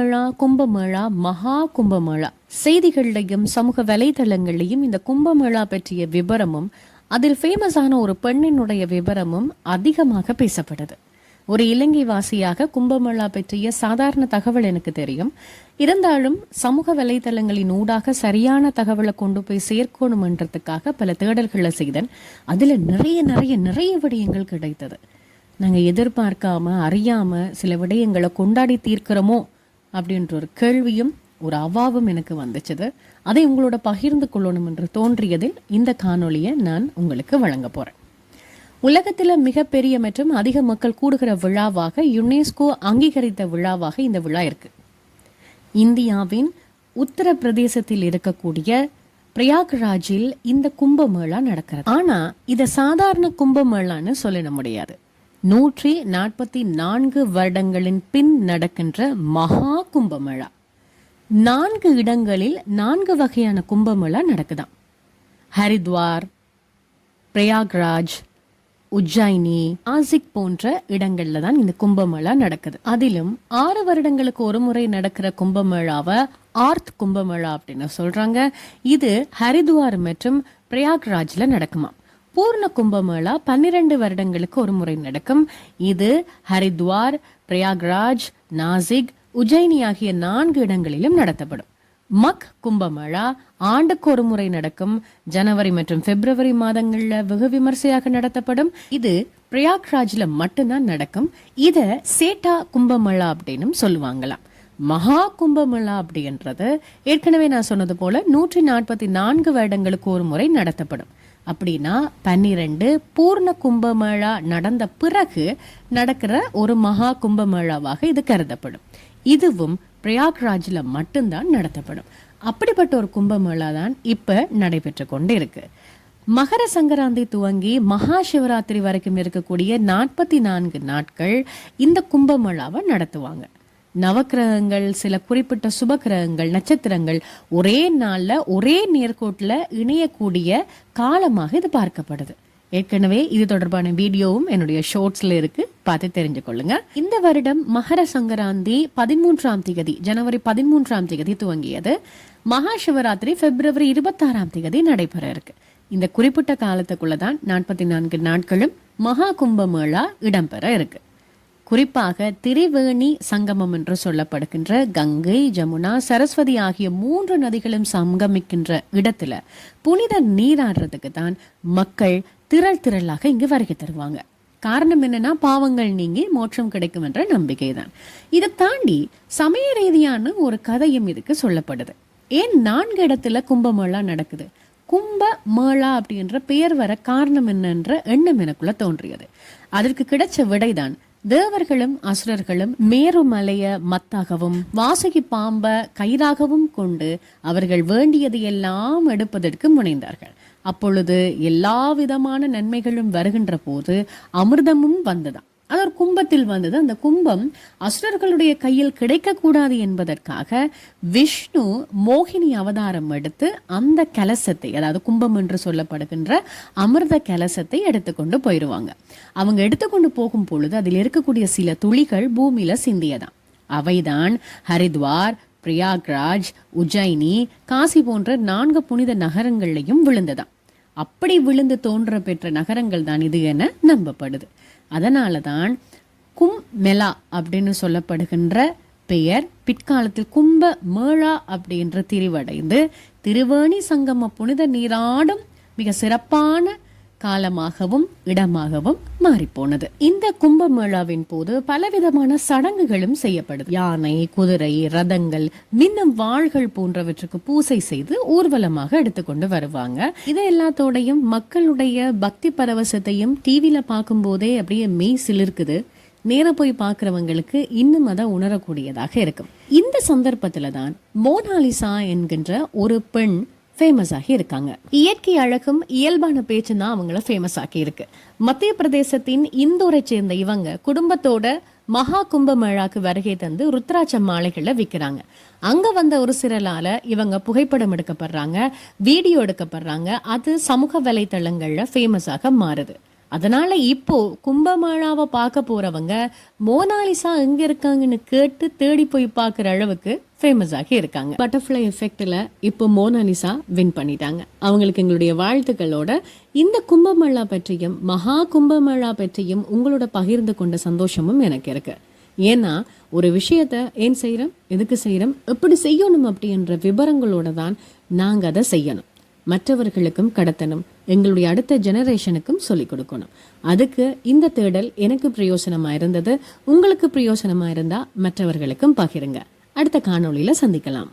கும்பமேளா கும்பமேளா மகா கும்பமேளா. செய்திகள்லையும் சமூக வலைதளங்களையும் இந்த கும்பமேளா பற்றிய விபரமும் அதில் ஃபேமஸான ஒரு பெண்ணினுடைய விபரமும் அதிகமாக பேசப்படுது ஒரு இலங்கை வாசியாக கும்பமேளா பற்றிய சாதாரண தகவல் எனக்கு தெரியும். இருந்தாலும் சமூக வலைதளங்களின் ஊடாக சரியான தகவலை கொண்டு போய் சேர்க்கணுமன்றதுக்காக பல தேடல்களை செய்தேன். அதில் நிறைய நிறைய நிறைய விடயங்கள் கிடைத்தது. நாங்கள் எதிர்பார்க்காம அறியாம சில விடயங்களை கொண்டாடி தீர்க்கிறோமோ அப்படின்ற ஒரு கேள்வியும் ஒரு அவாவும் எனக்கு வந்துச்சுது. அதை உங்களோட பகிர்ந்து கொள்ளணும் என்று தோன்றியதில் இந்த காணொளியை நான் உங்களுக்கு வழங்க போகிறேன் உலகத்தில் மிகப்பெரிய மற்றும் அதிக மக்கள் கூடுகிற விழாவாக யுனெஸ்கோ அங்கீகரித்த விழாவாக இந்த விழா இருக்கு. இந்தியாவின் உத்தரப்பிரதேசத்தில் இருக்கக்கூடிய பிரயாக்ராஜில் இந்த கும்பமேளா நடக்கிறது. ஆனால் இதை சாதாரண கும்பமேளான்னு சொல்லிட முடியாது. நூற்றி நாற்பத்தி நான்கு வருடங்களின் பின் நடக்கின்ற மகா கும்பமேளா. நான்கு இடங்களில் நான்கு வகையான கும்பமேளா நடக்குதாம். ஹரித்வார் பிரயாக்ராஜ் உஜ்ஜாயினி ஆசிக் போன்ற இடங்கள்ல தான் இந்த கும்பமேளா நடக்குது. அதிலும் ஆறு வருடங்களுக்கு ஒரு முறை நடக்கிற கும்பமேளாவை ஆர்த் கும்பமேளா அப்படின்னு சொல்றாங்க. இது ஹரித்வார் மற்றும் பிரயாக்ராஜ்ல நடக்குமா பூர்ண கும்பமேளா பன்னிரண்டு வருடங்களுக்கு ஒரு முறை நடக்கும். இது ஹரித்வார் பிரயாக்ராஜ் நாசிக் உஜ்ஜயினி ஆகிய நான்கு இடங்களிலும் நடத்தப்படும். மக் கும்பமேளா ஆண்டுக்கு ஒரு முறை நடக்கும். ஜனவரி மற்றும் பிப்ரவரி மாதங்கள்ல வெகு விமர்சையாக நடத்தப்படும். இது பிரயாக்ராஜ்ல மட்டும்தான் நடக்கும். இத சேட்டா கும்பமேளா அப்படின்னு சொல்லுவாங்களாம். மகா கும்பமேளா அப்படின்றது ஏற்கனவே நான் சொன்னது போல நூற்றி நாற்பத்தி நான்கு வருடங்களுக்கு ஒரு முறை நடத்தப்படும். அப்படின்னா பன்னிரண்டு பூர்ண கும்பமேளா நடந்த பிறகு நடக்கிற ஒரு மகா கும்பமேளாவாக இது கருதப்படும். இதுவும் பிரயாக்ராஜில் மட்டும்தான் நடத்தப்படும். அப்படிப்பட்ட ஒரு கும்பமேளா தான் இப்போ நடைபெற்று கொண்டு இருக்கு மகர சங்கராந்தி துவங்கி மகா சிவராத்திரி வரைக்கும் இருக்கக்கூடிய நாற்பத்தி நான்கு நாட்கள் இந்த கும்பமேளாவை நடத்துவாங்க. நவக்கிரகங்கள் சில குறிப்பிட்ட சுபக்கிரகங்கள் நட்சத்திரங்கள் ஒரே நாளில் ஒரே நேர்கோட்டில் இணையக்கூடிய காலமாக இது பார்க்கப்படுது. ஏற்கனவே இது தொடர்பான வீடியோவும் என்னுடைய ஷோர்ட்ஸ்ல இருக்கு. பார்த்து தெரிஞ்சு கொள்ளுங்க. இந்த வருடம் மகர சங்கராந்தி பதிமூன்றாம் திகதி ஜனவரி பதிமூன்றாம் திகதி துவங்கியது. மகா சிவராத்திரி பிப்ரவரி இருபத்தாறாம் திகதி நடைபெற இருக்கு. இந்த குறிப்பிட்ட காலத்துக்குள்ள தான் நாற்பத்தி நான்கு நாட்களும் மகா கும்ப மேளா இடம்பெற இருக்கு. குறிப்பாக திரிவேணி சங்கமம் என்று சொல்லப்படுகின்ற கங்கை ஜமுனா சரஸ்வதி ஆகிய மூன்று நதிகளும் சங்கமிக்கின்ற இடத்துல புனித நீராடுறதுக்கு தான் மக்கள் திரள் திரளாக இங்கு வருகை தருவாங்க. காரணம் என்னன்னா பாவங்கள் நீங்கி மோட்சம் கிடைக்கும் என்ற நம்பிக்கை தான் இதை தாண்டி சமய ரீதியான ஒரு கதையும் இதுக்கு சொல்லப்படுது. ஏன் நான்கு இடத்துல கும்பமேளா நடக்குது? கும்ப மேளா அப்படின்ற பெயர் வர காரணம் என்னன்ற எண்ணம் எனக்குள்ள தோன்றியது. அதற்கு கிடைச்ச விடைதான் தேவர்களும் அசுரர்களும் மேருமலைய மத்தாகவும் வாசகி பாம்ப கயிறாகவும் கொண்டு அவர்கள் வேண்டியது எல்லாம் எடுப்பதற்கு முனைந்தார்கள். அப்பொழுது எல்லா விதமான நன்மைகளும் வருகின்ற போது அமிர்தமும் வந்ததாம். அது ஒரு கும்பத்தில் வந்தது. அந்த கும்பம் அசுரர்களுடைய கையில் கிடைக்கக்கூடாது என்பதற்காக விஷ்ணு மோகினி அவதாரம் எடுத்து அந்த கலசத்தை அதாவது கும்பம் என்று சொல்லப்படுகின்ற அமிர்த கலசத்தை எடுத்துக்கொண்டு போயிடுவாங்க அவங்க எடுத்துக்கொண்டு போகும் பொழுது அதில் இருக்கக்கூடிய சில துளிகள் பூமியில சிந்தியதான் அவைதான் ஹரித்வார் பிரயாக்ராஜ் உஜ்ஜைனி காசி போன்ற நான்கு புனித நகரங்கள்லையும் விழுந்ததான் அப்படி விழுந்து தோன்ற பெற்ற நகரங்கள் தான் இது என நம்பப்படுது. அதனால தான் கும் மெலா அப்படின்னு சொல்லப்படுகின்ற பெயர் பிற்காலத்தில் கும்ப மேளா அப்படின்ற திரிவடைந்து திருவேணி சங்கம புனித நீராடும் மிக சிறப்பான காலமாகவும் இடமாகவும் மாறிப்போனது. இந்த கும்பமேளாவின் போது பலவிதமான சடங்குகளும் செய்யப்படுது. யானை குதிரை ரதங்கள் மின்னும் வாள்கள் போன்றவற்றுக்கு பூசை செய்து ஊர்வலமாக எடுத்துக்கொண்டு வருவாங்க. இது எல்லாத்தோடையும் மக்களுடைய பக்தி பரவசத்தையும் டிவியில பார்க்கும் போதே அப்படியே மெய் சிலிருக்குது. நேர போய் பார்க்குறவங்களுக்கு இன்னும் அதை உணரக்கூடியதாக இருக்கும். இந்த சந்தர்ப்பத்தில் தான் மோனாலிசா என்கின்ற ஒரு பெண் ஃபேமஸ் ஆகி இருக்காங்க. இயற்கை அழகும் இயல்பான பேச்சு தான் அவங்கள ஃபேமஸ் ஆக்கி இருக்கு மத்திய பிரதேசத்தின் இந்தூரை சேர்ந்த இவங்க குடும்பத்தோட மகா கும்பமேளாக்கு வருகை தந்து ருத்ராட்ச மாலைகளை விற்கிறாங்க அங்க வந்த ஒரு சிறலால இவங்க புகைப்படம் எடுக்கப்படுறாங்க வீடியோ எடுக்கப்படுறாங்க. அது சமூக வலைத்தளங்கள்ல ஃபேமஸாக மாறுது. அதனால இப்போ கும்பமேளாவை பார்க்க போறவங்க மோனாலிசா எங்க இருக்காங்கன்னு கேட்டு தேடி போய் பார்க்குற அளவுக்கு ஃபேமஸ் ஆகி இருக்காங்க. பட்டர்ஃப்ளை எஃபெக்டில் இப்போ மோனாலிசா வின் பண்ணிட்டாங்க. அவங்களுக்கு எங்களுடைய வாழ்த்துக்களோட இந்த கும்பமேளா பற்றியும் மகா கும்பமேளா பற்றியும் உங்களோட பகிர்ந்து கொண்ட சந்தோஷமும் எனக்கு இருக்கு. ஏன்னா ஒரு விஷயத்த ஏன் செய்கிறோம் எதுக்கு செய்கிறோம் எப்படி செய்யணும் அப்படின்ற விவரங்களோட தான் நாங்கள் அதை செய்யணும். மற்றவர்களுக்கும் கடத்தணும். எங்களுடைய அடுத்த ஜெனரேஷனுக்கும் சொல்லிக் கொடுக்கணும். அதுக்கு இந்த தேடல் எனக்கு பிரயோசனமாக இருந்தது. உங்களுக்கு பிரயோசனமாக இருந்தால் மற்றவர்களுக்கும் பகிருங்க. அடுத்த காணொளியில் சந்திக்கலாம்.